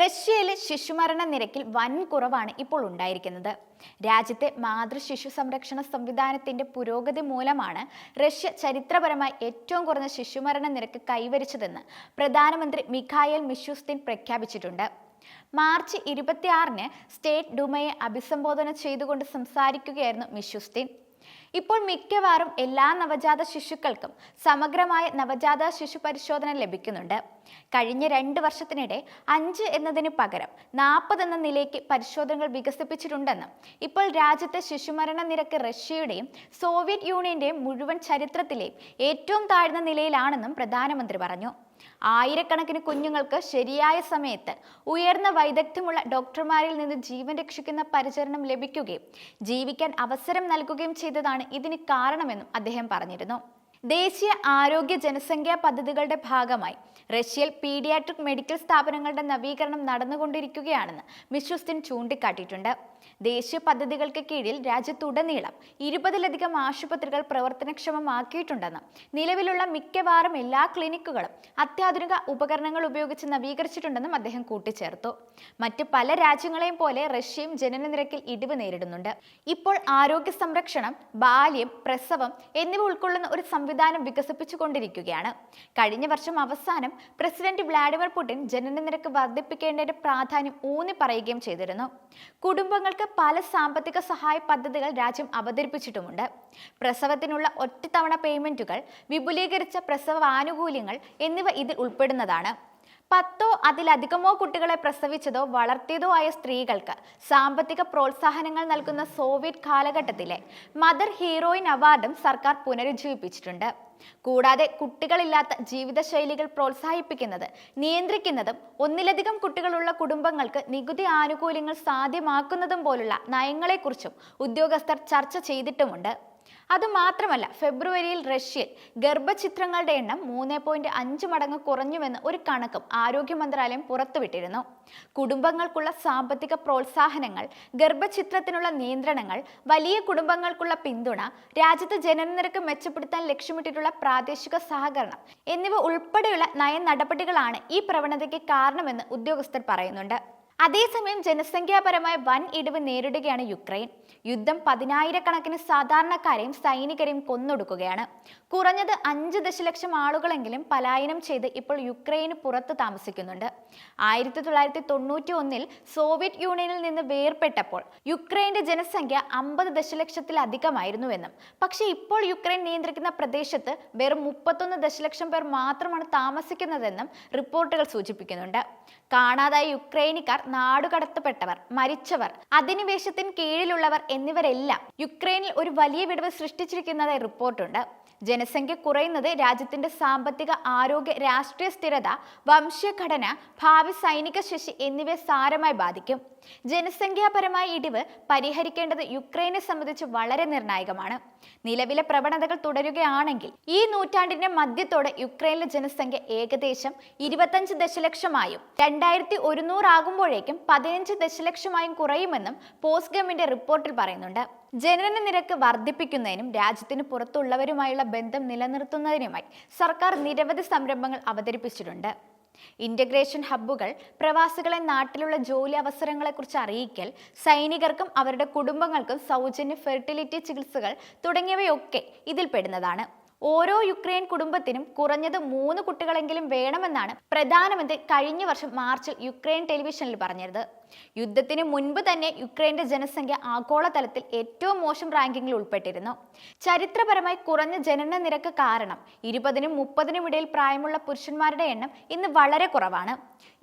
റഷ്യയിലെ ശിശുമരണ നിരക്കിൽ വൻ കുറവാണ് ഇപ്പോൾ ഉണ്ടായിരിക്കുന്നത്. രാജ്യത്തെ മാതൃ ശിശു സംരക്ഷണ സംവിധാനത്തിന്റെ പുരോഗതി മൂലമാണ് റഷ്യ ചരിത്രപരമായി ഏറ്റവും കുറഞ്ഞ ശിശുമരണ നിരക്ക് കൈവരിച്ചതെന്ന് പ്രധാനമന്ത്രി മിഖായൽ മിഷുസ്തിൻ പ്രഖ്യാപിച്ചിട്ടുണ്ട്. മാർച്ച് ഇരുപത്തിയാറിന് സ്റ്റേറ്റ് ഡുമയെ അഭിസംബോധന ചെയ്തുകൊണ്ട് സംസാരിക്കുകയായിരുന്നു മിഷുസ്തിൻ ഇപ്പോൾ മിക്കവാറും എല്ലാ നവജാത ശിശുക്കൾക്കും സമഗ്രമായ നവജാത ശിശു പരിശോധന ലഭിക്കുന്നുണ്ട്. കഴിഞ്ഞ രണ്ട് വർഷത്തിനിടെ അഞ്ച് എന്നതിന് പകരം നാൽപ്പത് എന്ന നിലയ്ക്ക് പരിശോധനകൾ വികസിപ്പിച്ചിട്ടുണ്ടെന്നും ഇപ്പോൾ രാജ്യത്തെ ശിശുമരണ നിരക്ക് റഷ്യയുടെയും സോവിയറ്റ് യൂണിയന്റെയും മുഴുവൻ ചരിത്രത്തിലെയും ഏറ്റവും താഴ്ന്ന നിലയിലാണെന്നും പ്രധാനമന്ത്രി പറഞ്ഞു. ആയിരക്കണക്കിന് കുഞ്ഞുങ്ങൾക്ക് ശരിയായ സമയത്ത് ഉയർന്ന വൈദഗ്ധ്യമുള്ള ഡോക്ടർമാരിൽ നിന്ന് ജീവൻ രക്ഷിക്കുന്ന പരിചരണം ലഭിക്കുകയും ജീവിക്കാൻ അവസരം നൽകുകയും ചെയ്തതാണ് ഇതിന് കാരണമെന്നും അദ്ദേഹം പറഞ്ഞിരുന്നു. ദേശീയ ആരോഗ്യ ജനസംഖ്യാ പദ്ധതികളുടെ ഭാഗമായി റഷ്യയിൽ പീഡിയാട്രിക് മെഡിക്കൽ സ്ഥാപനങ്ങളുടെ നവീകരണം നടന്നുകൊണ്ടിരിക്കുകയാണെന്ന് മിശ്വസ്തിൻ ചൂണ്ടിക്കാട്ടിയിട്ടുണ്ട്. ദേശീയ പദ്ധതികൾക്ക് കീഴിൽ രാജ്യത്തുടനീളം ഇരുപതിലധികം ആശുപത്രികൾ പ്രവർത്തനക്ഷമമാക്കിയിട്ടുണ്ടെന്ന് നിലവിലുള്ള മിക്കവാറും എല്ലാ ക്ലിനിക്കുകളും അത്യാധുനിക ഉപകരണങ്ങൾ ഉപയോഗിച്ച് നവീകരിച്ചിട്ടുണ്ടെന്നും അദ്ദേഹം കൂട്ടിച്ചേർത്തു. മറ്റ് പല രാജ്യങ്ങളെയും പോലെ റഷ്യയും ജനന നിരക്കിൽ ഇടിവ് നേരിടുന്നുണ്ട്. ഇപ്പോൾ ആരോഗ്യ സംരക്ഷണം ബാല്യം പ്രസവം എന്നിവ ഉൾക്കൊള്ളുന്ന ഒരു സംവിധാനം വികസിപ്പിച്ചുകൊണ്ടിരിക്കുകയാണ്. കഴിഞ്ഞ വർഷം അവസാനം പ്രസിഡന്റ് വ്ളാഡിമിർ പുടിൻ ജനന നിരക്ക് വർദ്ധിപ്പിക്കേണ്ടതിന്റെ പ്രാധാന്യം ഊന്നി പറയുകയും ചെയ്തിരുന്നു. കുടുംബങ്ങൾക്ക് പല സാമ്പത്തിക സഹായ പദ്ധതികൾ രാജ്യം അവതരിപ്പിച്ചിട്ടുമുണ്ട്. പ്രസവത്തിനുള്ള ഒറ്റത്തവണ പേയ്മെന്റുകൾ വിപുലീകരിച്ച പ്രസവ ആനുകൂല്യങ്ങൾ എന്നിവ ഇതിൽ ഉൾപ്പെടുന്നതാണ്. പത്തോ അതിലധികമോ കുട്ടികളെ പ്രസവിച്ചതോ വളർത്തിയതോ ആയ സ്ത്രീകൾക്ക് സാമ്പത്തിക പ്രോത്സാഹനങ്ങൾ നൽകുന്ന സോവിയറ്റ് കാലഘട്ടത്തിലെ മദർ ഹീറോയിൻ അവാർഡും സർക്കാർ പുനരുജ്ജീവിപ്പിച്ചിട്ടുണ്ട്. കൂടാതെ കുട്ടികളില്ലാത്ത ജീവിതശൈലികൾ പ്രോത്സാഹിപ്പിക്കുന്നത് നിയന്ത്രിക്കുന്നതും ഒന്നിലധികം കുട്ടികളുള്ള കുടുംബങ്ങൾക്ക് നികുതി ആനുകൂല്യങ്ങൾ സാധ്യമാക്കുന്നതും പോലുള്ള നയങ്ങളെക്കുറിച്ചും ഉദ്യോഗസ്ഥർ ചർച്ച ചെയ്തിട്ടുമുണ്ട്. അതുമാത്രമല്ല ഫെബ്രുവരിയിൽ റഷ്യയിൽ ഗർഭചിത്രങ്ങളുടെ എണ്ണം മൂന്ന് പോയിന്റ് അഞ്ച് മടങ്ങ് കുറഞ്ഞുവെന്ന് ഒരു കണക്കും ആരോഗ്യ മന്ത്രാലയം പുറത്തുവിട്ടിരുന്നു. കുടുംബങ്ങൾക്കുള്ള സാമ്പത്തിക പ്രോത്സാഹനങ്ങൾ ഗർഭചിത്രത്തിനുള്ള നിയന്ത്രണങ്ങൾ വലിയ കുടുംബങ്ങൾക്കുള്ള പിന്തുണ രാജ്യത്ത് ജനനനിരക്ക് മെച്ചപ്പെടുത്താൻ ലക്ഷ്യമിട്ടിട്ടുള്ള പ്രാദേശിക സഹകരണം എന്നിവ ഉൾപ്പെടെയുള്ള നയ നടപടികളാണ് ഈ പ്രവണതയ്ക്ക് കാരണമെന്ന് ഉദ്യോഗസ്ഥർ പറയുന്നുണ്ട്. അതേസമയം ജനസംഖ്യാപരമായ വൻ ഇടിവ് നേരിടുകയാണ് യുക്രൈൻ. യുദ്ധം പതിനായിരക്കണക്കിന് സാധാരണക്കാരെയും സൈനികരെയും കൊന്നൊടുക്കുകയാണ്. കുറഞ്ഞത് അഞ്ച് ദശലക്ഷം ആളുകളെങ്കിലും പലായനം ചെയ്ത് ഇപ്പോൾ യുക്രൈന് പുറത്ത് താമസിക്കുന്നുണ്ട്. ആയിരത്തി തൊള്ളായിരത്തി തൊണ്ണൂറ്റി ഒന്നിൽ സോവിയറ്റ് യൂണിയനിൽ നിന്ന് വേർപെട്ടപ്പോൾ യുക്രൈന്റെ ജനസംഖ്യ അമ്പത് ദശലക്ഷത്തിലധികമായിരുന്നുവെന്നും പക്ഷേ ഇപ്പോൾ യുക്രൈൻ നിയന്ത്രിക്കുന്ന പ്രദേശത്ത് വെറും മുപ്പത്തൊന്ന് ദശലക്ഷം പേർ മാത്രമാണ് താമസിക്കുന്നതെന്നും റിപ്പോർട്ടുകൾ സൂചിപ്പിക്കുന്നുണ്ട്. കാണാതായ യുക്രൈനിക്കാർ നാടുകടത്തപ്പെട്ടവർ മരിച്ചവർ അധിനിവേശത്തിന് കീഴിലുള്ളവർ എന്നിവരെല്ലാം യുക്രൈനിൽ ഒരു വലിയ വിടവ് സൃഷ്ടിച്ചിരിക്കുന്നതായി റിപ്പോർട്ടുണ്ട്. ജനസംഖ്യ കുറയുന്നത് രാജ്യത്തിന്റെ സാമ്പത്തിക ആരോഗ്യ രാഷ്ട്രീയ സ്ഥിരത വംശഘടന ഭാവി സൈനിക ശേഷി എന്നിവയെ സാരമായി ബാധിക്കും. ജനസംഖ്യാപരമായ ഇടിവ് പരിഹരിക്കേണ്ടത് യുക്രൈനെ സംബന്ധിച്ച് വളരെ നിർണായകമാണ്. നിലവിലെ പ്രവണതകൾ തുടരുകയാണെങ്കിൽ ഈ നൂറ്റാണ്ടിന്റെ മധ്യത്തോടെ യുക്രൈനിലെ ജനസംഖ്യ ഏകദേശം ഇരുപത്തഞ്ച് ദശലക്ഷമായും രണ്ടായിരത്തി ഒരുന്നൂറാകുമ്പോഴേക്കും പതിനഞ്ച് ദശലക്ഷമായും കുറയുമെന്നും പോസ്റ്റ് പോസ്റ്റ്ഗമിന്റെ റിപ്പോർട്ടിൽ പറയുന്നുണ്ട്. ജനന നിരക്ക് വർദ്ധിപ്പിക്കുന്നതിനും രാജ്യത്തിന് പുറത്തുള്ളവരുമായുള്ള ബന്ധം നിലനിർത്തുന്നതിനുമായി സർക്കാർ നിരവധി സംരംഭങ്ങൾ അവതരിപ്പിച്ചിട്ടുണ്ട്. ഇന്റഗ്രേഷൻ ഹബ്ബുകൾ പ്രവാസികളെ നാട്ടിലുള്ള ജോലി അവസരങ്ങളെക്കുറിച്ച് അറിയിക്കൽ സൈനികർക്കും അവരുടെ കുടുംബങ്ങൾക്കും സൗജന്യ ഫെർട്ടിലിറ്റി ചികിത്സകൾ തുടങ്ങിയവയൊക്കെ ഇതിൽപ്പെടുന്നതാണ് ഓരോ യുക്രൈൻ കുടുംബത്തിനും കുറഞ്ഞത് മൂന്ന് കുട്ടികളെങ്കിലും വേണമെന്നാണ് പ്രധാനമന്ത്രി കഴിഞ്ഞ വർഷം മാർച്ചിൽ യുക്രൈൻ ടെലിവിഷനിൽ പറഞ്ഞത് യുദ്ധത്തിന് മുൻപ് തന്നെ യുക്രൈന്റെ ജനസംഖ്യ ആഗോളതലത്തിൽ ഏറ്റവും മോശം റാങ്കിങ്ങിൽ ഉൾപ്പെട്ടിരുന്നു. ചരിത്രപരമായി കുറഞ്ഞ ജനന നിരക്ക് കാരണം ഇരുപതിനും മുപ്പതിനും ഇടയിൽ പ്രായമുള്ള പുരുഷന്മാരുടെ എണ്ണം ഇന്ന് വളരെ കുറവാണ്.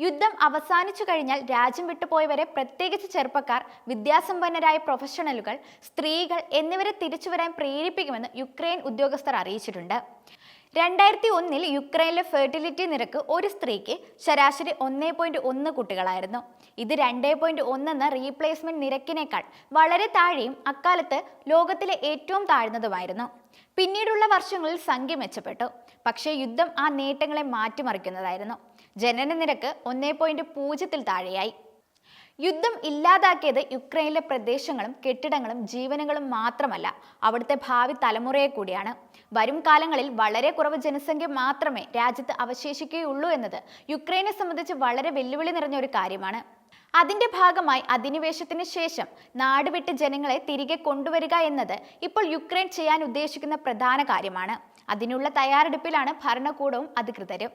യുദ്ധം അവസാനിച്ചു കഴിഞ്ഞാൽ രാജ്യം വിട്ടുപോയവരെ പ്രത്യേകിച്ച് ചെറുപ്പക്കാർ വിദ്യാസമ്പന്നരായ പ്രൊഫഷണലുകൾ സ്ത്രീകൾ എന്നിവരെ തിരിച്ചുവരാൻ പ്രേരിപ്പിക്കുമെന്ന് യുക്രൈൻ ഉദ്യോഗസ്ഥർ അറിയിച്ചിട്ടുണ്ട്. രണ്ടായിരത്തി ഒന്നിൽ യുക്രൈനിലെ ഫെർട്ടിലിറ്റി നിരക്ക് ഒരു സ്ത്രീക്ക് ശരാശരി ഒന്നേ പോയിന്റ് ഒന്ന് കുട്ടികളായിരുന്നു. ഇത് രണ്ടേ പോയിന്റ് ഒന്നെന്ന റീപ്ലേസ്മെന്റ് നിരക്കിനേക്കാൾ വളരെ താഴെയും അക്കാലത്ത് ലോകത്തിലെ ഏറ്റവും താഴ്ന്നതുമായിരുന്നു. പിന്നീടുള്ള വർഷങ്ങളിൽ സംഖ്യ മെച്ചപ്പെട്ടു. പക്ഷേ യുദ്ധം ആ നേട്ടങ്ങളെ മാറ്റിമറിക്കുന്നതായിരുന്നു. ജനന നിരക്ക് ഒന്നേ പോയിന്റ് പൂജ്യത്തിൽ താഴെയായി. യുദ്ധം ഇല്ലാതാക്കിയത് യുക്രൈനിലെ പ്രദേശങ്ങളും കെട്ടിടങ്ങളും ജീവനുകളും മാത്രമല്ല അവിടുത്തെ ഭാവി തലമുറയെ കൂടിയാണ്. വരും കാലങ്ങളിൽ വളരെ കുറവ് ജനസംഖ്യ മാത്രമേ രാജ്യത്ത് അവശേഷിക്കുകയുള്ളൂ എന്നത് യുക്രൈനെ സംബന്ധിച്ച് വളരെ വെല്ലുവിളി നിറഞ്ഞ ഒരു കാര്യമാണ്. അതിന്റെ ഭാഗമായി അധിനിവേശത്തിന് ശേഷം നാടുവിട്ട് ജനങ്ങളെ തിരികെ കൊണ്ടുവരിക എന്നത് ഇപ്പോൾ യുക്രൈൻ ചെയ്യാൻ ഉദ്ദേശിക്കുന്ന പ്രധാന കാര്യമാണ്. അതിനുള്ള തയ്യാറെടുപ്പിലാണ് ഭരണകൂടവും അധികൃതരും.